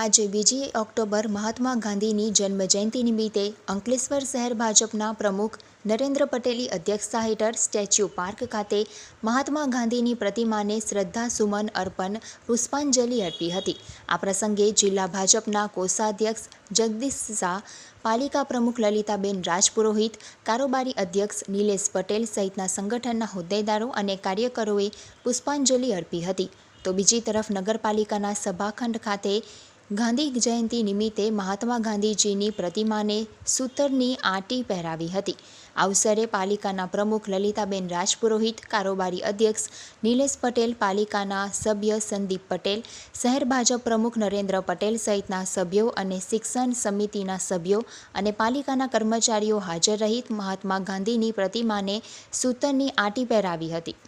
આજે બીજી ઓક્ટોબર મહાત્મા ગાંધીની જન્મજયંતિ નિમિત્તે અંકલેશ્વર શહેર ભાજપના પ્રમુખ નરેન્દ્ર પટેલની અધ્યક્ષતા હેઠળ સ્ટેચ્યુ પાર્ક ખાતે મહાત્મા ગાંધીની પ્રતિમાને શ્રદ્ધાસુમન અર્પણ, પુષ્પાંજલિ અર્પી હતી. આ પ્રસંગે જિલ્લા ભાજપના કોષાધ્યક્ષ જગદીશ શાહ, પાલિકા પ્રમુખ લલિતાબેન રાજપુરોહિત, કારોબારી અધ્યક્ષ નિલેશ પટેલ સહિતના સંગઠનના હોદ્દેદારો અને કાર્યકરોએ પુષ્પાંજલિ અર્પી હતી. તો બીજી તરફ નગરપાલિકાના સભાખંડ ખાતે ગાંધી જયંતિ નિમિત્તે મહાત્મા ગાંધીજીની પ્રતિમાને સૂતરની આંટી પહેરાવી હતી. આ અવસરે પાલિકાના પ્રમુખ લલિતાબેન રાજપુરોહિત, કારોબારી અધ્યક્ષ નિલેશ પટેલ, પાલિકાના સભ્ય સંદીપ પટેલ, શહેર ભાજપ પ્રમુખ નરેન્દ્ર પટેલ સહિતના સભ્યો અને શિક્ષણ સમિતિના સભ્યો અને પાલિકાના કર્મચારીઓ હાજર રહિત મહાત્મા ગાંધીની પ્રતિમાને સૂતરની આંટી પહેરાવી હતી.